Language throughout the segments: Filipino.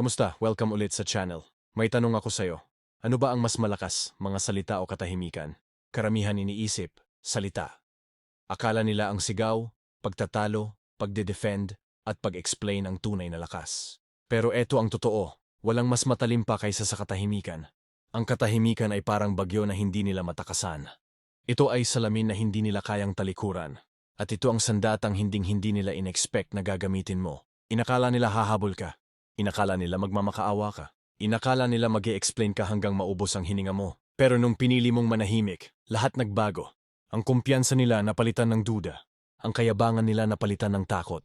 Kamusta? Welcome ulit sa channel. May tanong ako sa'yo. Ano ba ang mas malakas, mga salita o katahimikan? Karamihan iniisip, salita. Akala nila ang sigaw, pagtatalo, pagde-defend, at pag-explain ang tunay na lakas. Pero eto ang totoo, walang mas matalim pa kaysa sa katahimikan. Ang katahimikan ay parang bagyo na hindi nila matakasan. Ito ay salamin na hindi nila kayang talikuran. At ito ang sandatang hinding-hindi nila inexpect na gagamitin mo. Inakala nila hahabol ka. Inakala nila magmamakaawa ka. Inakala nila mag explain ka hanggang maubos ang hininga mo. Pero nung pinili mong manahimik, lahat nagbago. Ang kumpiyansa nila napalitan ng duda. Ang kayabangan nila napalitan ng takot.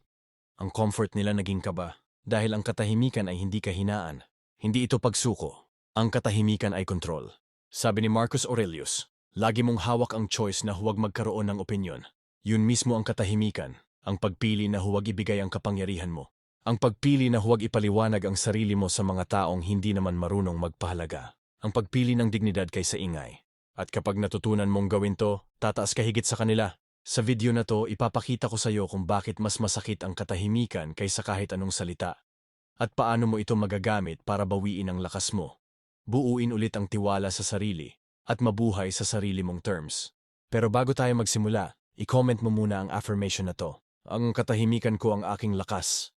Ang comfort nila naging kaba. Dahil ang katahimikan ay hindi kahinaan. Hindi ito pagsuko. Ang katahimikan ay kontrol. Sabi ni Marcus Aurelius, lagi mong hawak ang choice na huwag magkaroon ng opinyon. Yun mismo ang katahimikan, ang pagpili na huwag ibigay ang kapangyarihan mo. Ang pagpili na huwag ipaliwanag ang sarili mo sa mga taong hindi naman marunong magpahalaga. Ang pagpili ng dignidad kaysa ingay. At kapag natutunan mong gawin to, tataas ka higit sa kanila. Sa video na to, ipapakita ko sa iyo kung bakit mas masakit ang katahimikan kaysa kahit anong salita. At paano mo ito magagamit para bawiin ang lakas mo. Buuin ulit ang tiwala sa sarili at mabuhay sa sarili mong terms. Pero bago tayo magsimula, I-comment mo muna ang affirmation na to. Ang katahimikan ko ang aking lakas.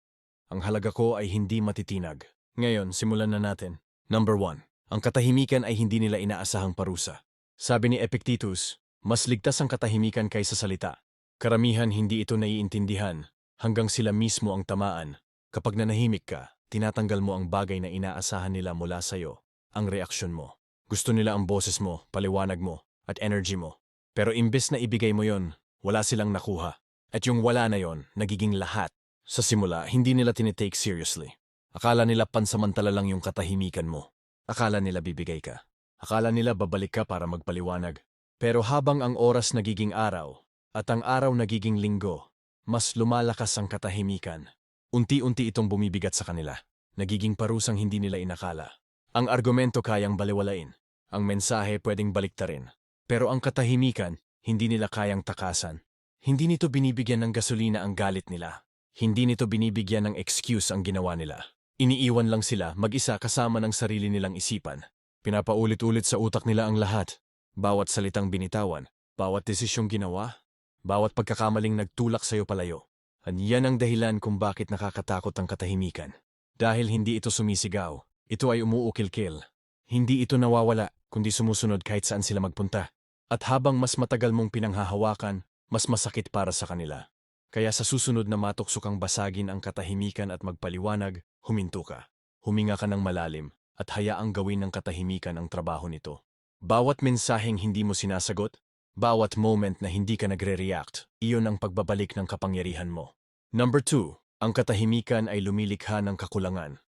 Ang halaga ko ay hindi matitinag. Ngayon, simulan na natin. Number 1. Ang katahimikan ay hindi nila inaasahang parusa. Sabi ni Epictetus, mas ligtas ang katahimikan kaysa salita. Karamihan hindi ito naiintindihan hanggang sila mismo ang tamaan. Kapag nanahimik ka, tinatanggal mo ang bagay na inaasahan nila mula sa'yo, ang reaksyon mo. Gusto nila ang boses mo, paliwanag mo, at energy mo. Pero imbes na ibigay mo yon, wala silang nakuha. At yung wala na yon, nagiging lahat. Sa simula, hindi nila tinitake seriously. Akala nila pansamantala lang yung katahimikan mo. Akala nila bibigay ka. Akala nila babalik ka para magpaliwanag. Pero habang ang oras nagiging araw, at ang araw nagiging linggo, mas lumalakas ang katahimikan. Unti-unti itong bumibigat sa kanila. Nagiging parusang hindi nila inakala. Ang argumento kayang baliwalain. Ang mensahe pwedeng baliktarin. Pero ang katahimikan, hindi nila kayang takasan. Hindi nito binibigyan ng gasolina ang galit nila. Hindi nito binibigyan ng excuse ang ginawa nila. Iniiwan lang sila mag-isa kasama ng sarili nilang isipan. Pinapaulit-ulit sa utak nila ang lahat. Bawat salitang binitawan, bawat desisyong ginawa, bawat pagkakamaling nagtulak sa'yo palayo. Yan ang dahilan kung bakit nakakatakot ang katahimikan. Dahil hindi ito sumisigaw, ito ay umuukil-kil. Hindi ito nawawala, kundi sumusunod kahit saan sila magpunta. At habang mas matagal mong pinanghahawakan, mas masakit para sa kanila. Kaya sa susunod na matuksok kang basagin ang katahimikan at magpaliwanag, huminto ka. Huminga ka ng malalim at hayaang gawin ng katahimikan ang trabaho nito. Bawat mensaheng hindi mo sinasagot, bawat moment na hindi ka nagre-react, iyon ang pagbabalik ng kapangyarihan mo. Number 2. Ang katahimikan ay lumilikha ng kakulangan.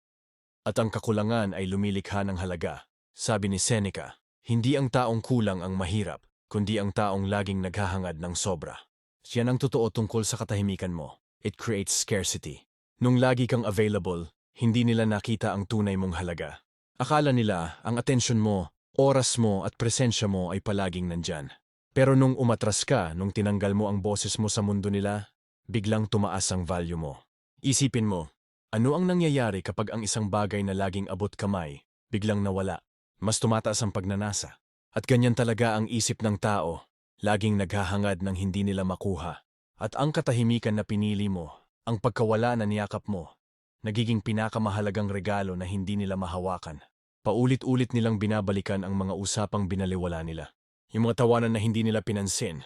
At ang kakulangan ay lumilikha ng halaga. Sabi ni Seneca, hindi ang taong kulang ang mahirap, kundi ang taong laging naghahangad ng sobra. Yan ang totoo tungkol sa katahimikan mo. It creates scarcity. Nung lagi kang available, hindi nila nakita ang tunay mong halaga. Akala nila ang atensyon mo, oras mo at presensya mo ay palaging nandyan. Pero nung umatras ka, nung tinanggal mo ang boses mo sa mundo nila, biglang tumaas ang value mo. Isipin mo, ano ang nangyayari kapag ang isang bagay na laging abot kamay, biglang nawala? Mas tumataas ang pagnanasa. At ganyan talaga ang isip ng tao, laging naghahangad ng hindi nila makuha. At ang katahimikan na pinili mo, ang pagkawala na niyakap mo, nagiging pinakamahalagang regalo na hindi nila mahawakan. Paulit-ulit nilang binabalikan ang mga usapang binaliwala nila. Yung mga tawanan na hindi nila pinansin.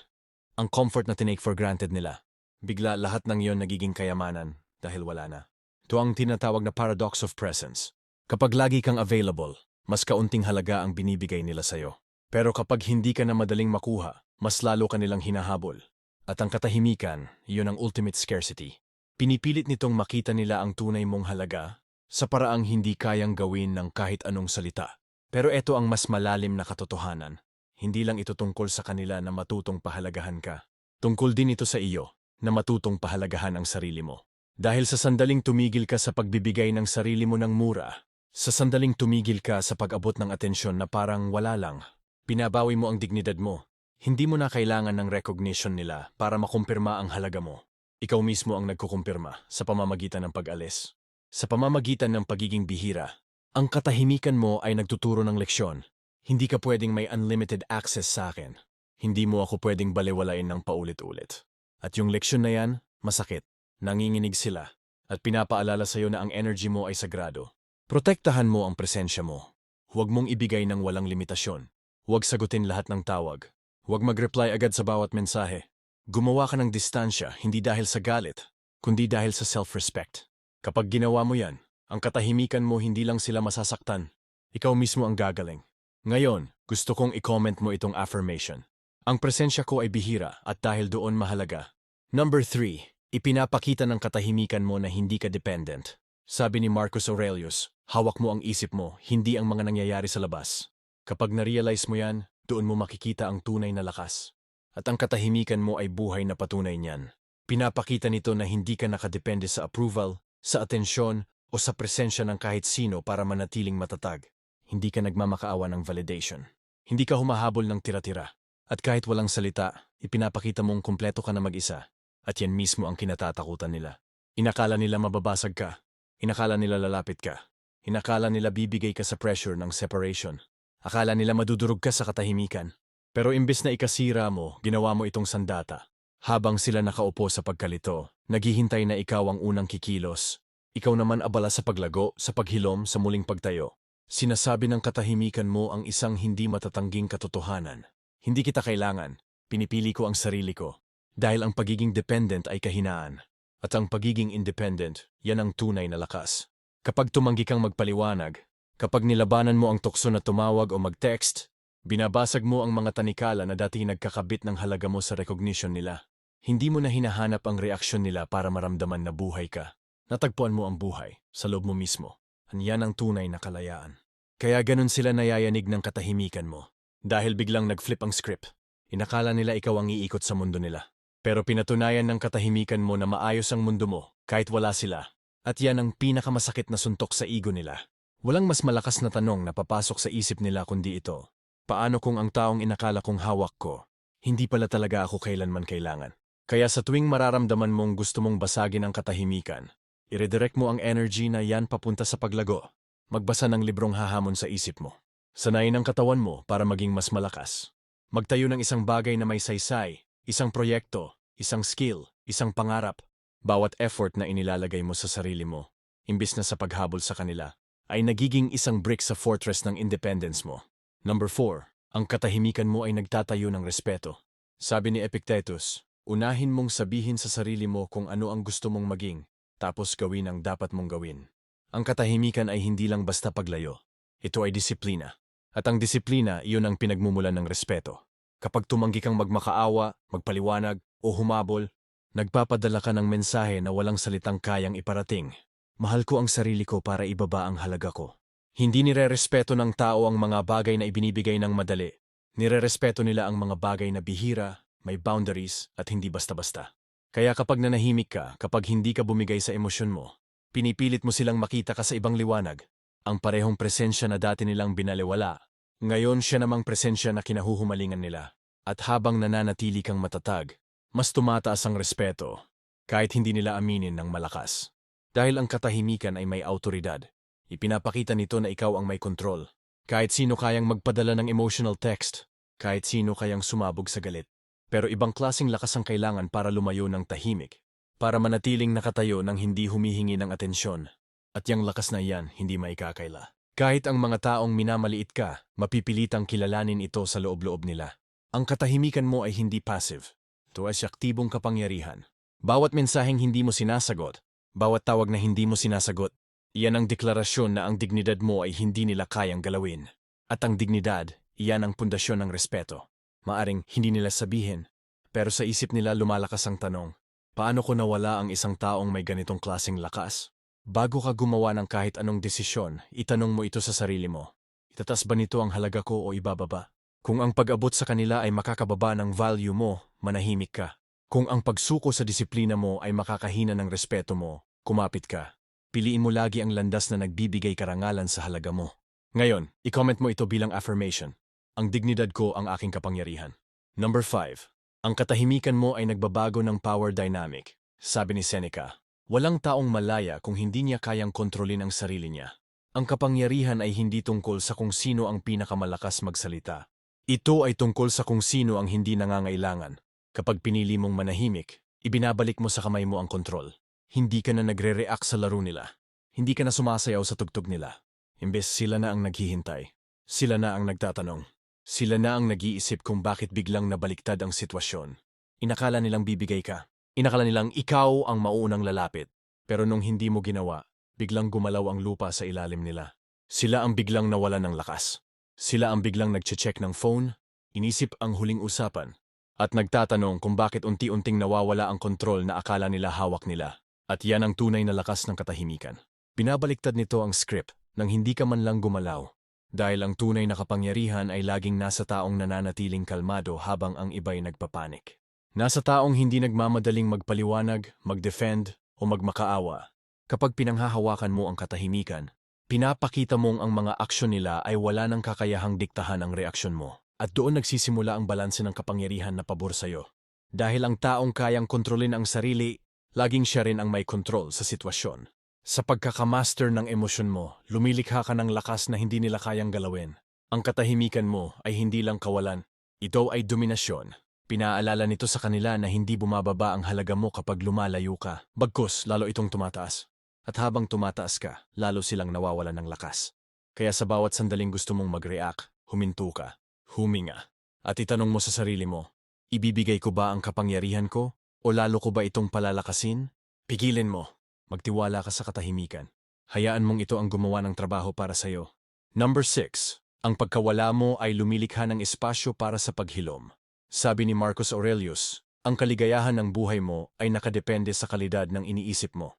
Ang comfort na tinake for granted nila. Bigla lahat ng yon nagiging kayamanan dahil wala na. Ito ang tinatawag na paradox of presence. Kapag lagi kang available, mas kaunting halaga ang binibigay nila sa'yo. Pero kapag hindi ka na madaling makuha, mas lalo ka nilang hinahabol. At ang katahimikan, iyon ang ultimate scarcity. Pinipilit nitong makita nila ang tunay mong halaga sa paraang hindi kayang gawin ng kahit anong salita. Pero ito ang mas malalim na katotohanan. Hindi lang ito tungkol sa kanila na matutong pahalagahan ka. Tungkol din ito sa iyo na matutong pahalagahan ang sarili mo. Dahil sa sandaling tumigil ka sa pagbibigay ng sarili mo ng mura, sa sandaling tumigil ka sa pag-abot ng atensyon na parang wala lang, Pinabawi mo ang dignidad mo. Hindi mo na kailangan ng recognition nila para makumpirma ang halaga mo. Ikaw mismo ang nagkukumpirma sa pamamagitan ng pag-alis. sa pamamagitan ng pagiging bihira. Ang katahimikan mo ay nagtuturo ng leksyon. Hindi ka pwedeng may unlimited access sa akin. Hindi mo ako pwedeng baliwalain ng paulit-ulit. At yung leksyon na yan, masakit. Nanginginig sila. At pinapaalala sa'yo na ang energy mo ay sagrado. Protektahan mo ang presensya mo. Huwag mong ibigay ng walang limitasyon. Huwag sagutin lahat ng tawag. Huwag mag-reply agad sa bawat mensahe. Gumawa ka ng distansya hindi dahil sa galit, kundi dahil sa self-respect. Kapag ginawa mo yan, ang katahimikan mo hindi lang sila masasaktan. Ikaw mismo ang gagaling. Ngayon, gusto kong i-comment mo itong affirmation. Ang presensya ko ay bihira at dahil doon mahalaga. Number 3. Ipinapakita ng katahimikan mo na hindi ka dependent. Sabi ni Marcus Aurelius, hawak mo ang isip mo, hindi ang mga nangyayari sa labas. Kapag na-realize mo yan, doon mo makikita ang tunay na lakas. At ang katahimikan mo ay buhay na patunay niyan. Pinapakita nito na hindi ka nakadepende sa approval, sa atensyon, o sa presensya ng kahit sino para manatiling matatag. Hindi ka nagmamakaawa ng validation. Hindi ka humahabol ng tira-tira. At kahit walang salita, ipinapakita mong kumpleto ka na mag-isa. At yan mismo ang kinatatakutan nila. Inakala nila mababasag ka. Inakala nila lalapit ka. Inakala nila bibigay ka sa pressure ng separation. Akala nila madudurog ka sa katahimikan. Pero imbes na ikasira mo, ginawa mo itong sandata. Habang sila nakaupo sa pagkalito, naghihintay na ikaw ang unang kikilos. Ikaw naman abala sa paglago, sa paghilom, sa muling pagtayo. Sinasabi ng katahimikan mo ang isang hindi matatangging katotohanan. Hindi kita kailangan. Pinipili ko ang sarili ko. Dahil ang pagiging dependent ay kahinaan. At ang pagiging independent, yan ang tunay na lakas. Kapag tumanggi kang magpaliwanag, kapag nilabanan mo ang tukso na tumawag o mag-text, binabasag mo ang mga tanikala na dati nagkakabit ng halaga mo sa recognition nila. Hindi mo na hinahanap ang reaksyon nila para maramdaman na buhay ka. Natagpuan mo ang buhay sa loob mo mismo. Yan ang tunay na kalayaan. Kaya ganun sila nayayanig ng katahimikan mo. Dahil biglang nag-flip ang script, inakala nila ikaw ang iikot sa mundo nila. Pero pinatunayan ng katahimikan mo na maayos ang mundo mo kahit wala sila. At yan ang pinakamasakit na suntok sa ego nila. Walang mas malakas na tanong na papasok sa isip nila kundi ito. Paano kung ang taong inakala kong hawak ko, hindi pala talaga ako kailanman kailangan? Kaya sa tuwing mararamdaman mong gusto mong basagin ang katahimikan, iredirect mo ang energy na yan papunta sa paglago. Magbasa ng librong hahamon sa isip mo. Sanayin ang katawan mo para maging mas malakas. Magtayo ng isang bagay na may saysay, isang proyekto, isang skill, isang pangarap. Bawat effort na inilalagay mo sa sarili mo, imbis na sa paghabol sa kanila, ay nagiging isang brick sa fortress ng independence mo. Number 4. Ang katahimikan mo ay nagtatayo ng respeto. Sabi ni Epictetus, unahin mong sabihin sa sarili mo kung ano ang gusto mong maging, tapos gawin ang dapat mong gawin. Ang katahimikan ay hindi lang basta paglayo. Ito ay disiplina. At ang disiplina, iyon ang pinagmumulan ng respeto. Kapag tumanggi kang magmakaawa, magpaliwanag, o humabol, nagpapadala ka ng mensahe na walang salitang kayang iparating. Mahal ko ang sarili ko para ibaba ang halaga ko. Hindi nire-respeto ng tao ang mga bagay na ibinibigay ng madali. Nire-respeto nila ang mga bagay na bihira, may boundaries, at hindi basta-basta. Kaya kapag nanahimik ka, kapag hindi ka bumigay sa emosyon mo, pinipilit mo silang makita ka sa ibang liwanag, ang parehong presensya na dati nilang binaliwala. Ngayon siya namang presensya na kinahuhumalingan nila. At habang nananatili kang matatag, mas tumataas ang respeto, kahit hindi nila aminin ng malakas. Dahil ang katahimikan ay may autoridad, ipinapakita nito na ikaw ang may kontrol. Kahit sino kayang magpadala ng emotional text, kahit sino kayang sumabog sa galit. Pero ibang klasing lakas ang kailangan para lumayo ng tahimik, para manatiling nakatayo ng hindi humihingi ng atensyon. At yang lakas na iyan, hindi maikakaila. Kahit ang mga taong minamaliit ka, mapipilitang kilalanin ito sa loob-loob nila. Ang katahimikan mo ay hindi passive. Ito ay aktibong kapangyarihan. Bawat mensaheng hindi mo sinasagot, bawat tawag na hindi mo sinasagot, iyan ang deklarasyon na ang dignidad mo ay hindi nila kayang galawin. At ang dignidad, iyan ang pundasyon ng respeto. Maaring hindi nila sabihin, pero sa isip nila lumalakas ang tanong, paano ko nawala ang isang taong may ganitong klaseng lakas? Bago ka gumawa ng kahit anong desisyon, itanong mo ito sa sarili mo. Itatas ba nito ang halaga ko o ibababa? Kung ang pag-abot sa kanila ay makakababa ng value mo, manahimik ka. Kung ang pagsuko sa disiplina mo ay makakahina ng respeto mo, kumapit ka. Piliin mo lagi ang landas na nagbibigay karangalan sa halaga mo. Ngayon, i-comment mo ito bilang affirmation. Ang dignidad ko ang aking kapangyarihan. Number 5. Ang katahimikan mo ay nagbabago ng power dynamic. Sabi ni Seneca, Walang taong malaya kung hindi niya kayang kontrolin ang sarili niya. Ang kapangyarihan ay hindi tungkol sa kung sino ang pinakamalakas magsalita. Ito ay tungkol sa kung sino ang hindi nangangailangan. Kapag pinili mong manahimik, ibinabalik mo sa kamay mo ang kontrol. Hindi ka na nagre-react sa laro nila. Hindi ka na sumasayaw sa tugtog nila. Imbes sila na ang naghihintay. Sila na ang nagtatanong. Sila na ang nag-iisip kung bakit biglang nabaliktad ang sitwasyon. Inakala nilang bibigay ka. Inakala nilang ikaw ang mauunang lalapit. Pero nung hindi mo ginawa, biglang gumalaw ang lupa sa ilalim nila. Sila ang biglang nawala ng lakas. Sila ang biglang nagche-check ng phone, inisip ang huling usapan, at nagtatanong kung bakit unti-unting nawawala ang kontrol na akala nila hawak nila. At yan ang tunay na lakas ng katahimikan. Binabaliktad nito ang script nang hindi ka man lang gumalaw. Dahil ang tunay na kapangyarihan ay laging nasa taong nananatiling kalmado habang ang iba'y nagpapanik. Nasa taong hindi nagmamadaling magpaliwanag, mag-defend, o magmakaawa. Kapag pinanghahawakan mo ang katahimikan, pinapakita mong ang mga aksyon nila ay wala nang kakayahang diktahan ang reaksyon mo. At doon nagsisimula ang balanse ng kapangyarihan na pabor sa'yo. Dahil ang taong kayang kontrolin ang sarili, laging siya rin ang may kontrol sa sitwasyon. Sa pagkakamaster ng emosyon mo, lumilikha ka ng lakas na hindi nila kayang galawin. Ang katahimikan mo ay hindi lang kawalan, ito ay dominasyon. Pinaalala nito sa kanila na hindi bumababa ang halaga mo kapag lumalayo ka. Bagkus, lalo itong tumataas. At habang tumataas ka, lalo silang nawawalan ng lakas. Kaya sa bawat sandaling gusto mong mag-react, huminto ka, huminga. At itanong mo sa sarili mo, ibibigay ko ba ang kapangyarihan ko? O lalo ko ba itong palalakasin? Pigilin mo. Magtiwala ka sa katahimikan. Hayaan mong ito ang gumawa ng trabaho para sa'yo. Number 6. Ang pagkawala mo ay lumilikha ng espasyo para sa paghilom. Sabi ni Marcus Aurelius, ang kaligayahan ng buhay mo ay nakadepende sa kalidad ng iniisip mo.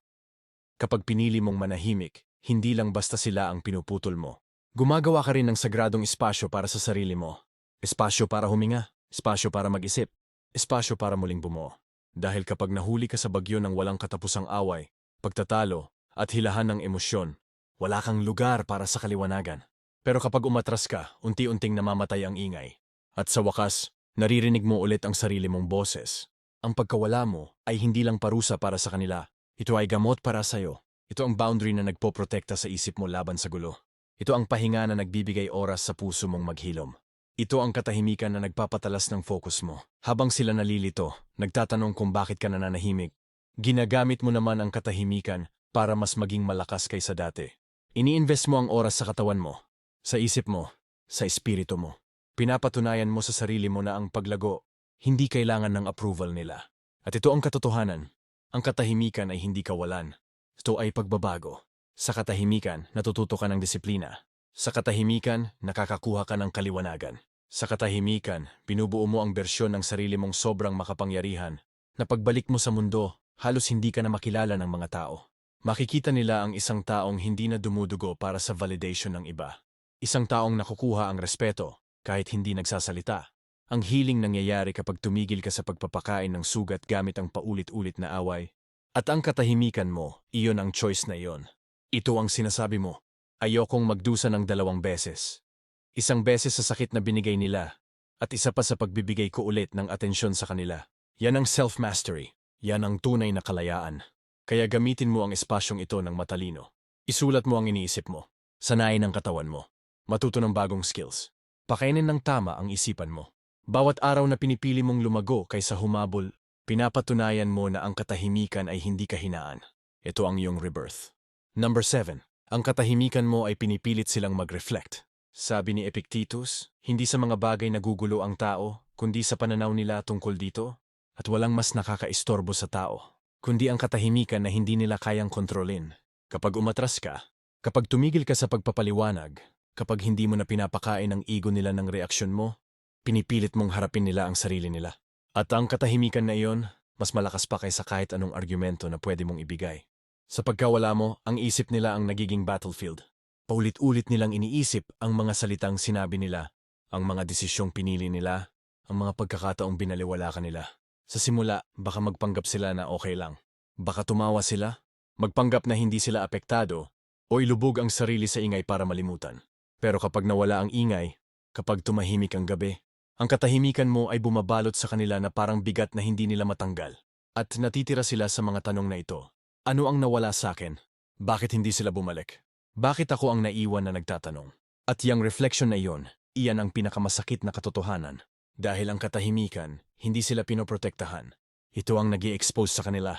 Kapag pinili mong manahimik, hindi lang basta sila ang pinuputol mo. Gumagawa ka rin ng sagradong espasyo para sa sarili mo. Espasyo para huminga, espasyo para mag-isip, espasyo para muling bumuo. Dahil kapag nahuli ka sa bagyo ng walang katapusang away, pagtatalo, at hilahan ng emosyon, wala kang lugar para sa kaliwanagan. Pero kapag umatras ka, unti-unting namamatay ang ingay. At sa wakas, naririnig mo ulit ang sarili mong boses. Ang pagkawala mo ay hindi lang parusa para sa kanila. Ito ay gamot para sa'yo. Ito ang boundary na nagpoprotekta sa isip mo laban sa gulo. Ito ang pahinga na nagbibigay oras sa puso mong maghilom. Ito ang katahimikan na nagpapatalas ng focus mo. Habang sila nalilito, nagtatanong kung bakit ka nananahimik, Ginagamit mo naman ang katahimikan para mas maging malakas kaysa dati. Ini-invest mo ang oras sa katawan mo, sa isip mo, sa espiritu mo. Pinapatunayan mo sa sarili mo na ang paglago, hindi kailangan ng approval nila. At ito ang katotohanan. Ang katahimikan ay hindi kawalan. Ito ay pagbabago. Sa katahimikan, natututo ka ng disiplina. Sa katahimikan, nakakakuha ka ng kaliwanagan. Sa katahimikan, binubuo mo ang bersyon ng sarili mong sobrang makapangyarihan na pagbalik mo sa mundo, halos hindi ka na makilala ng mga tao. Makikita nila ang isang taong hindi na dumudugo para sa validation ng iba. Isang taong nakukuha ang respeto kahit hindi nagsasalita. Ang healing nangyayari kapag tumigil ka sa pagpapakain ng sugat gamit ang paulit-ulit na away. At ang katahimikan mo, iyon ang choice na iyon. Ito ang sinasabi mo. Ayokong magdusa ng dalawang beses. Isang beses sa sakit na binigay nila, at isa pa sa pagbibigay ko ulit ng atensyon sa kanila. Yan ang self-mastery. Yan ang tunay na kalayaan. Kaya gamitin mo ang espasyong ito ng matalino. Isulat mo ang iniisip mo. Sanayin ang katawan mo. Matuto ng bagong skills. Pakainin ng tama ang isipan mo. Bawat araw na pinipili mong lumago kaysa humabol, pinapatunayan mo na ang katahimikan ay hindi kahinaan. Ito ang iyong rebirth. Number 7. Ang katahimikan mo ay pinipilit silang mag-reflect. Sabi ni Epictetus, hindi sa mga bagay nagugulo ang tao, kundi sa pananaw nila tungkol dito, at walang mas nakakaistorbo sa tao, kundi ang katahimikan na hindi nila kayang kontrolin. Kapag umatras ka, kapag tumigil ka sa pagpapaliwanag, kapag hindi mo na pinapakain ang ego nila ng reaksyon mo, pinipilit mong harapin nila ang sarili nila. At ang katahimikan na iyon, mas malakas pa kaysa kahit anong argumento na pwede mong ibigay. Sa pagkawala mo, ang isip nila ang nagiging battlefield. Paulit-ulit nilang iniisip ang mga salitang sinabi nila, ang mga desisyong pinili nila, ang mga pagkakataong binaliwala ka nila. Sa simula, baka magpanggap sila na okay lang. Baka tumawa sila, magpanggap na hindi sila apektado, o ilubog ang sarili sa ingay para malimutan. Pero kapag nawala ang ingay, kapag tumahimik ang gabi, ang katahimikan mo ay bumabalot sa kanila na parang bigat na hindi nila matanggal. At natitira sila sa mga tanong na ito. Ano ang nawala sa akin? Bakit hindi sila bumalik? Bakit ako ang naiwan na nagtatanong? At yung reflection na iyon, iyan ang pinakamasakit na katotohanan. Dahil ang katahimikan, hindi sila pinoprotektahan. Ito ang nag expose sa kanila.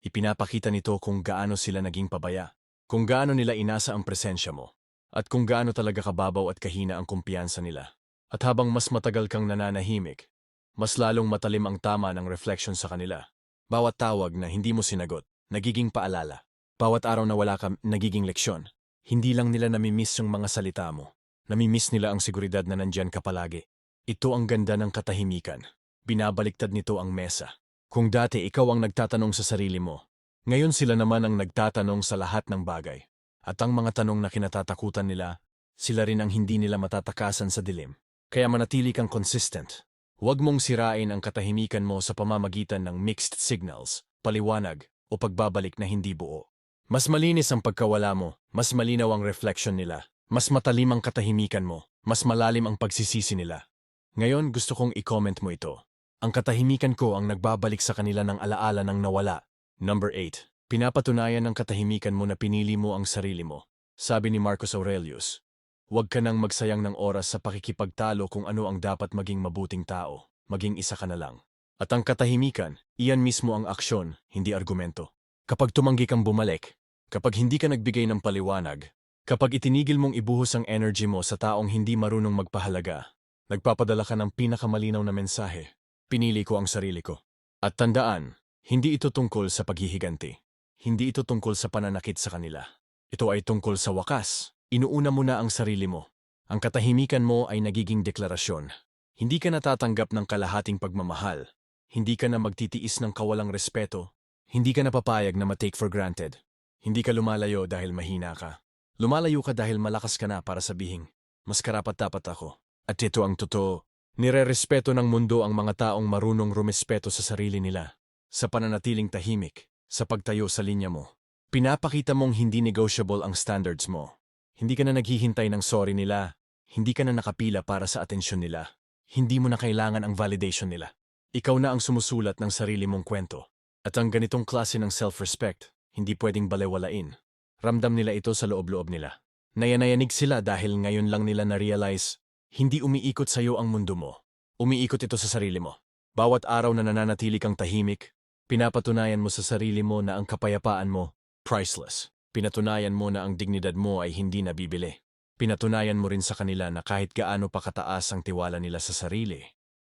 Ipinapakita nito kung gaano sila naging pabaya, kung gaano nila inasa ang presensya mo, at kung gaano talaga kababaw at kahina ang kumpiyansa nila. At habang mas matagal kang nananahimik, mas lalong matalim ang tama ng reflection sa kanila. Bawat tawag na hindi mo sinagot, nagiging paalala. Bawat araw na wala ka, nagiging leksyon. Hindi lang nila namimiss yung mga salita mo. Namimiss nila ang seguridad na nandyan ka palagi. Ito ang ganda ng katahimikan. Binabaliktad nito ang mesa. Kung dati ikaw ang nagtatanong sa sarili mo, ngayon sila naman ang nagtatanong sa lahat ng bagay. At ang mga tanong na kinatatakutan nila, sila rin ang hindi nila matatakasan sa dilim. Kaya manatili kang consistent. Huwag mong sirain ang katahimikan mo sa pamamagitan ng mixed signals, paliwanag, o pagbabalik na hindi buo. Mas malinis ang pagkawala mo, mas malinaw ang reflection nila, mas matalim ang katahimikan mo, mas malalim ang pagsisisi nila. Ngayon gusto kong i-comment mo ito. Ang katahimikan ko ang nagbabalik sa kanila ng alaala ng nawala. Number 8. Pinapatunayan ng katahimikan mo na pinili mo ang sarili mo. Sabi ni Marcus Aurelius, Huwag ka nang magsayang ng oras sa pakikipagtalo kung ano ang dapat maging mabuting tao. Maging isa ka na lang. At ang katahimikan, iyan mismo ang aksyon, hindi argumento. Kapag tumanggi kang bumalik, kapag hindi ka nagbigay ng paliwanag, kapag itinigil mong ibuhos ang energy mo sa taong hindi marunong magpahalaga, nagpapadala ka ng pinakamalinaw na mensahe, pinili ko ang sarili ko. At tandaan, hindi ito tungkol sa paghihiganti. Hindi ito tungkol sa pananakit sa kanila. Ito ay tungkol sa wakas, Inuuna mo na ang sarili mo. Ang katahimikan mo ay nagiging deklarasyon. Hindi ka natatanggap ng kalahating pagmamahal. Hindi ka na magtitiis ng kawalang respeto. Hindi ka napapayag na ma-take for granted. Hindi ka lumalayo dahil mahina ka. Lumalayo ka dahil malakas ka na para sabihin, mas karapat-dapat ako. At ito ang totoo. Nire-respeto ng mundo ang mga taong marunong rumespeto sa sarili nila. Sa pananatiling tahimik, sa pagtayo sa linya mo. Pinapakita mong hindi negotiable ang standards mo. Hindi ka na naghihintay ng sorry nila. Hindi ka na nakapila para sa atensyon nila. Hindi mo na kailangan ang validation nila. Ikaw na ang sumusulat ng sarili mong kwento. At ang ganitong klase ng self-respect, hindi pwedeng balewalain. Ramdam nila ito sa loob-loob nila. Nayanayanig sila dahil ngayon lang nila na-realize, hindi umiikot sa iyo ang mundo mo. Umiikot ito sa sarili mo. Bawat araw na nananatili kang tahimik, pinapatunayan mo sa sarili mo na ang kapayapaan mo, priceless. Pinatunayan mo na ang dignidad mo ay hindi nabibili. Pinatunayan mo rin sa kanila na kahit gaano pa kataas ang tiwala nila sa sarili,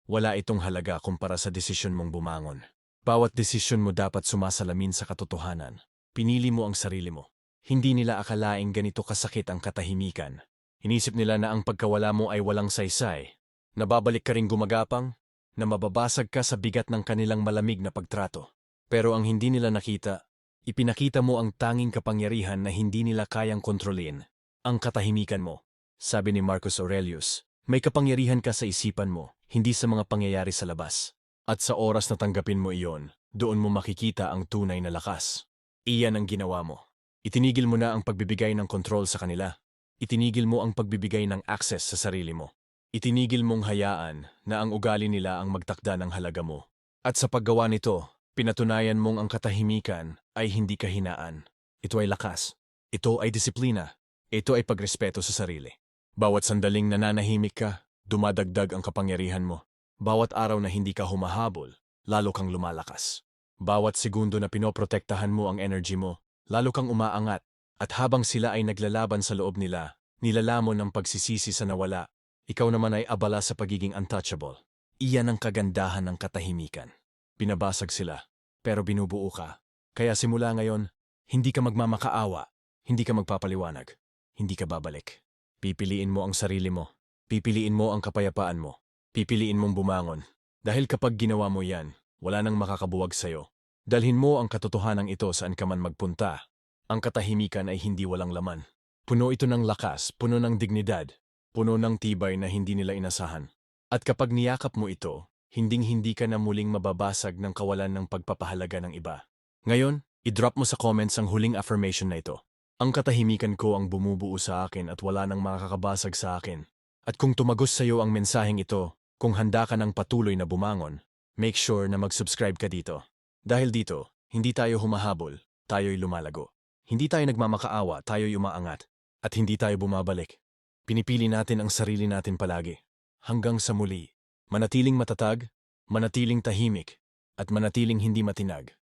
wala itong halaga kumpara sa desisyon mong bumangon. Bawat desisyon mo dapat sumasalamin sa katotohanan. Pinili mo ang sarili mo. Hindi nila akalaing ganito kasakit ang katahimikan. Inisip nila na ang pagkawala mo ay walang saysay. Nababalik ka ring gumagapang, na mababasag ka sa bigat ng kanilang malamig na pagtrato. Pero ang hindi nila nakita Ipinakita mo ang tanging kapangyarihan na hindi nila kayang kontrolin, ang katahimikan mo. Sabi ni Marcus Aurelius, may kapangyarihan ka sa isipan mo, hindi sa mga pangyayari sa labas. At sa oras na tanggapin mo iyon, doon mo makikita ang tunay na lakas. Iyan ang ginawa mo. Itinigil mo na ang pagbibigay ng kontrol sa kanila. Itinigil mo ang pagbibigay ng access sa sarili mo. Itinigil mong hayaan na ang ugali nila ang magtakda ng halaga mo. At sa paggawa nito, Pinatunayan mong ang katahimikan ay hindi kahinaan. Ito ay lakas. Ito ay disiplina. Ito ay pagrespeto sa sarili. Bawat sandaling nananahimik ka, dumadagdag ang kapangyarihan mo. Bawat araw na hindi ka humahabol, lalo kang lumalakas. Bawat segundo na pinoprotektahan mo ang energy mo, lalo kang umaangat. At habang sila ay naglalaban sa loob nila, nilalamon ng pagsisisi sa nawala, ikaw naman ay abala sa pagiging untouchable. Iyan ang kagandahan ng katahimikan. Binabasag sila, pero binubuo ka. Kaya simula ngayon, hindi ka magmamakaawa, hindi ka magpapaliwanag, hindi ka babalik. Pipiliin mo ang sarili mo, pipiliin mo ang kapayapaan mo, pipiliin mong bumangon. Dahil kapag ginawa mo yan, wala nang makakabuwag sa'yo. Dalhin mo ang katotohanan ito saan ka man magpunta. Ang katahimikan ay hindi walang laman. Puno ito ng lakas, puno ng dignidad, puno ng tibay na hindi nila inasahan. At kapag niyakap mo ito, hinding-hindi ka na muling mababasag ng kawalan ng pagpapahalaga ng iba. Ngayon, i-drop mo sa comments ang huling affirmation na ito. Ang katahimikan ko ang bumubuo sa akin at wala nang makakabasag sa akin. At kung tumagos sa iyo ang mensaheng ito, kung handa ka ng patuloy na bumangon, make sure na mag-subscribe ka dito. Dahil dito, hindi tayo humahabol, tayo'y lumalago. Hindi tayo nagmamakaawa, tayo'y umaangat. At hindi tayo bumabalik. Pinipili natin ang sarili natin palagi. Hanggang sa muli, manatiling matatag, manatiling tahimik, at manatiling hindi matinag.